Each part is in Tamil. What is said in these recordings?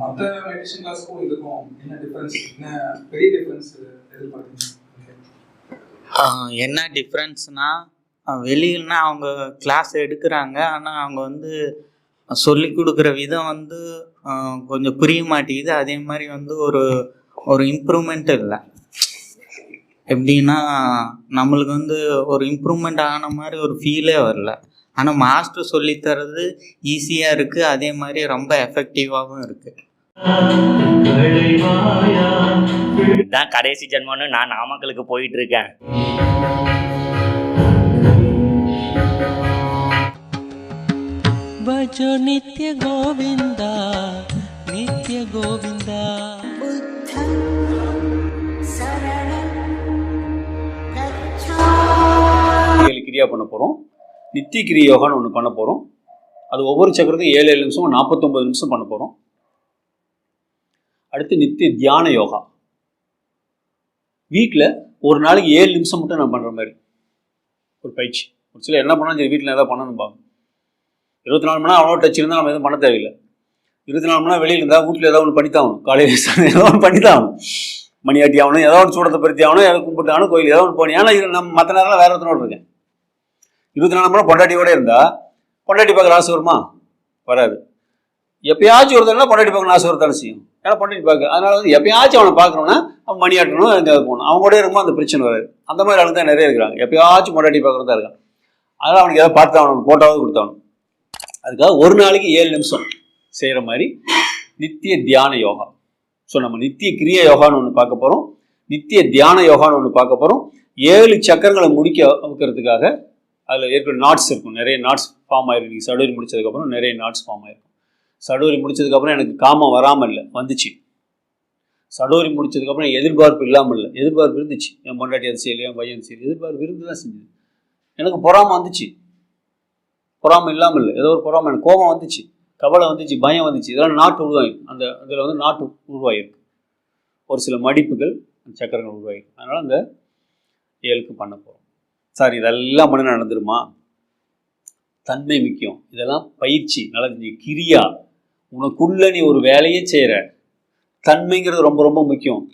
மற்ற மெடிடேஷன் கிளாஸ்க்கும் இதுக்கும் என்ன டிஃபரன்ஸ் என்ன பெரிய டிஃபரன்ஸ் எதிர்பார்க்குறீங்க? என்ன டிஃப்ரென்ஸ்னா வெளியிலனா அவங்க கிளாஸ் எடுக்கிறாங்க. ஆனால் அவங்க வந்து சொல்லி கொடுக்குற விதம் வந்து கொஞ்சம் புரிய மாட்டேங்குது. அதே மாதிரி வந்து ஒரு ஒரு இம்ப்ரூவ்மெண்ட் இல்லை. எப்படின்னா நம்மளுக்கு வந்து ஒரு இம்ப்ரூவ்மெண்ட் ஆன மாதிரி ஒரு ஃபீலே வரல. ஆனால் மாஸ்டர் சொல்லித்தரது ஈஸியாக இருக்குது அதே மாதிரி ரொம்ப எஃபெக்டிவாகவும் இருக்குது இதுதான் கடைசி ஜென்மனு நான் நாமக்கலுக்கு போயிட்டு இருக்கேன் பஜோ நித்ய கோவிந்தா நித்ய கோவிந்தா. கிரியா பண்ண போகிறோம் நித்திய யோகான்னு ஒன்று பண்ண போகிறோம் அது ஒவ்வொரு சக்கரத்துக்கும் ஏழு ஏழு நிமிஷம் நாற்பத்தொம்பது நிமிஷம் பண்ண போகிறோம் அடுத்து நித்திய தியான யோகா. வீட்டில் ஒரு நாளைக்கு ஏழு நிமிஷம் மட்டும் நான் பண்ணுற மாதிரி. ஒரு பயிற்சி. ஒரு சில என்ன பண்ணாலும் சரி வீட்டில் எதாவது பண்ணணும் பாங்க இருபத்தி நாலு மணி நேரம் அவ்வளோ டச் இருந்தால் நம்ம எதுவும் பண்ண தேவையில்லை. இருபத்தி நாலு மணி நேரம் வெளியில் இருந்தால் வீட்டில் ஏதாவது ஒன்று பண்ணித்தான் ஆகணும். காலையில் சாயங்காலம் ஏதோ ஒன்று பண்ணித்தான் ஆகணும். மணியாட்டி ஆகணும் ஏதோ ஒன்று சூடத்தை பருத்தி ஆகணும் ஏதோ கும்பிட்டு ஆகணும் கோயில் ஏதோ ஒன்று போகணும். ஏன்னா இது நம்ம மற்ற நேரம்லாம் வேறு ஒருத்தனோட இருக்கேன். இருபத்தி நாலு மணி பொண்டாட்டியோட இருந்தால் பொண்டாட்டி பார்க்க ஆசை வருமா? வராது. எப்பயாச்சும் ஒருத்தனா பொண்டாட்டி பார்க்கணும் ஆசை வரத்தானே செய்யும். ஏன்னா பொண்டாட்டி பார்க்க அதனால வந்து எப்பயாச்சும் அவனை பார்க்கணும்னா அவன் மணி ஆட்டணும் எங்கேயாவது போகணும். அவங்க கூட இருக்கும்போது அந்த பிரச்சனை வராது. அந்த மாதிரி ஆளு தான் நிறைய இருக்கிறாங்க. எப்பயாச்சும் பொண்டாட்டி பார்க்குறது தான் இருக்கான். அதனால் அவனுக்கு ஏதாவது பார்த்து அவனுக்கு போட்டாவது கொடுத்தாகணும். அதுக்காக ஒரு நாளைக்கு ஏழு நிமிஷம் செய்கிற மாதிரி நித்திய தியான யோகா. ஸோ நம்ம நித்திய கிரிய யோகான்னு ஒன்று பார்க்க போகிறோம் நித்திய தியான யோகான்னு ஒன்று பார்க்க போகிறோம் ஏழு சக்கரங்களை முடிக்க வைக்கிறதுக்காக அதில் ஏற்கனவே நாட்ஸ் இருக்கும். நிறைய நாட்ஸ் ஃபார்ம் ஆயிருக்கும் நீங்கள் சடுவரி முடிச்சதுக்கப்புறம் நிறைய நாட்ஸ் ஃபார்ம் ஆயிருக்கும் சடுவரி முடிச்சதுக்கப்புறம் எனக்கு காமம் வராமல் இல்லை. வந்துச்சு. சடுவரி முடிச்சதுக்கப்புறம் எதிர்பார்ப்பு இல்லாமல் இல்லை. எதிர்பார்ப்பு இருந்துச்சு. என் பொண்டாட்டி அது செய்யலையா என் பையன் செய்யல. எதிர்பார்ப்பு இருந்து தான் செஞ்சது. எனக்கு பொறாமை வந்துச்சு. பொறாமை இல்லாமல் இல்லை. ஏதோ ஒரு பொறாமை. எனக்கு கோபம் வந்துச்சு. கவலை வந்துச்சு. பயம் வந்துச்சு. இதெல்லாம் நாட்டு உருவாயிருக்கு அந்த அதில் வந்து நாட்டு உருவாகிருக்கு ஒரு சில மடிப்புகள் சக்கரங்கள் உருவாகிருக்கும் அதனால் அந்த ஏழுக்கு பண்ண போகிறோம் சார் இதெல்லாம் பண்ண நடந்துருமா? தன்மை முக்கியம். இதெல்லாம் பயிற்சி நல்லது கிரியா. உனக்குள்ள நீ ஒரு வேலையே செய்கிற தன்மைங்கிறது ரொம்ப ரொம்ப முக்கியம்.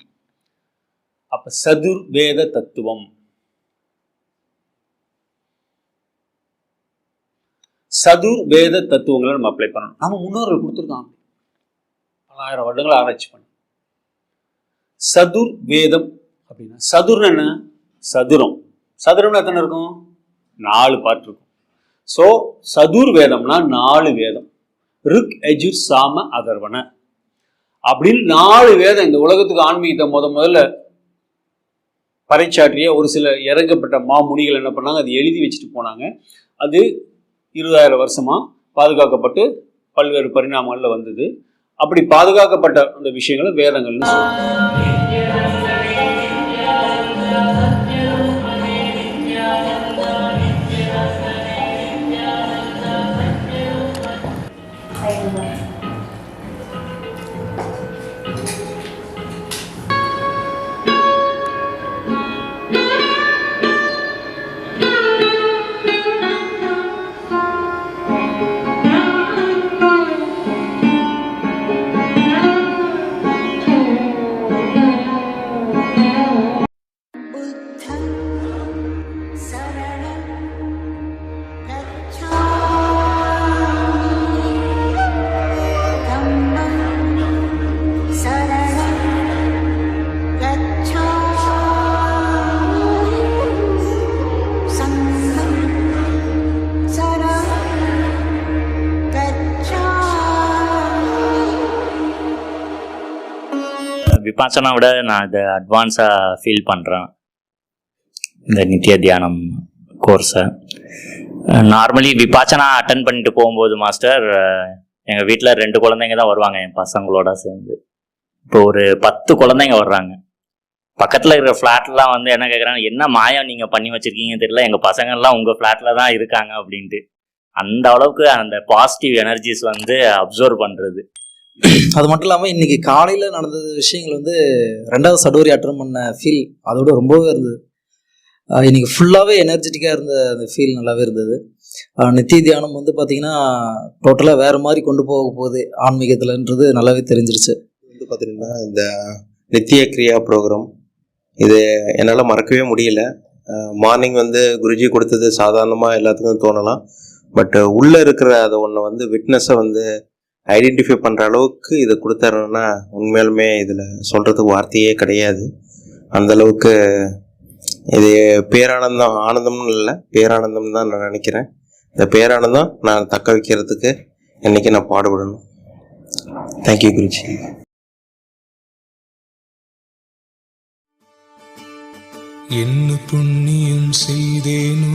அப்போ சதுர் வேத தத்துவம். சதுர் வேத தத்துவங்களை நம்ம அப்ளை பண்ணணும். நம்ம முன்னோர்கள் கொடுத்துருக்காங்க. பலாயிரம் வருடங்கள் ஆராய்ச்சி பண்ணி. சதுர் வேதம் அப்படின்னா சதுர் என்ன? சதுரம். சதுரம்னு எத்தனை இருக்கும்? நாலு பாட்டு இருக்கும். ஸோ சதுர் வேதம்னா நாலு வேதம். ருக் எஜுர் சாம அதர்வன. அப்படின்னு நாலு வேதம் இந்த உலகத்துக்கு ஆன்மீகத்தை முத முதல்ல பறைச்சாற்றிய ஒரு சில இறங்கப்பட்ட மாமுனிகள் என்ன பண்ணாங்க? அது எழுதி வச்சுட்டு போனாங்க. அது இருபதாயிரம் வருஷமா பாதுகாக்கப்பட்டு பல்வேறு பரிணாமங்களில் வந்தது. அப்படி பாதுகாக்கப்பட்ட அந்த விஷயங்களை வேதங்கள்னு சொல்லுவாங்க விபாசனா விட நான் இதை அட்வான்ஸாக ஃபீல் பண்ணுறேன் இந்த நித்திய தியானம் கோர்ஸை நார்மலி விபாசனா அட்டன் பண்ணிட்டு போகும்போது மாஸ்டர் எங்கள் வீட்டில் ரெண்டு குழந்தைங்க தான் வருவாங்க என் பசங்களோட சேர்ந்து. இப்போ ஒரு பத்து குழந்தைங்க வர்றாங்க. பக்கத்தில் இருக்கிற ஃப்ளாட்லாம் வந்து என்ன கேட்குறாங்க என்ன மாயம் நீங்கள் பண்ணி வச்சுருக்கீங்கன்னு தெரியல எங்கள் பசங்கள்லாம் உங்கள் ஃப்ளாட்டில் தான் இருக்காங்க அப்படின்ட்டு. அந்த அளவுக்கு அந்த பாசிட்டிவ் எனர்ஜிஸ் வந்து அப்சர்வ் பண்ணுறது அது மட்டும் இல்லாமல் இன்னைக்கு காலையில் நடந்த விஷயங்கள் வந்து ரெண்டாவது சடோரி அட்டன் பண்ண ஃபீல் அதோட ரொம்பவே இருந்தது. இன்றைக்கி இன்னைக்கு ஃபுல்லாகவே எனர்ஜெட்டிக்காக இருந்த அந்த ஃபீல் நல்லாவே இருந்தது. நித்திய தியானம் வந்து பார்த்தீங்கன்னா டோட்டலாக வேறு மாதிரி கொண்டு போக போகுது. ஆன்மீகத்தில்ன்றது நல்லாவே தெரிஞ்சிருச்சு. வந்து பார்த்தீங்கன்னா இந்த நித்திய கிரியா ப்ரோக்ராம் இது என்னால் மறக்கவே முடியல. மார்னிங் வந்து குருஜி கொடுத்தது சாதாரணமாக எல்லாத்துக்கும் தோணலாம். பட் உள்ளே இருக்கிற அதை ஒன்று வந்து விட்னஸை வந்து ஐடென்டிஃபை பண்ணுற அளவுக்கு இதை கொடுத்தாருன்னா உண்மையாலுமே இதில் சொல்கிறதுக்கு வார்த்தையே கிடையாது. அந்த அளவுக்கு இது பேரானந்தம் ஆனந்தம்னு இல்லை பேரானந்தம் தான் நான் நினைக்கிறேன். இந்த பேரானந்தம் நான் தக்க வைக்கிறதுக்கு என்னைக்கு நான் பாடுபடணும். Thank you Guruji. என்ன புண்ணியம் செய்தேனோ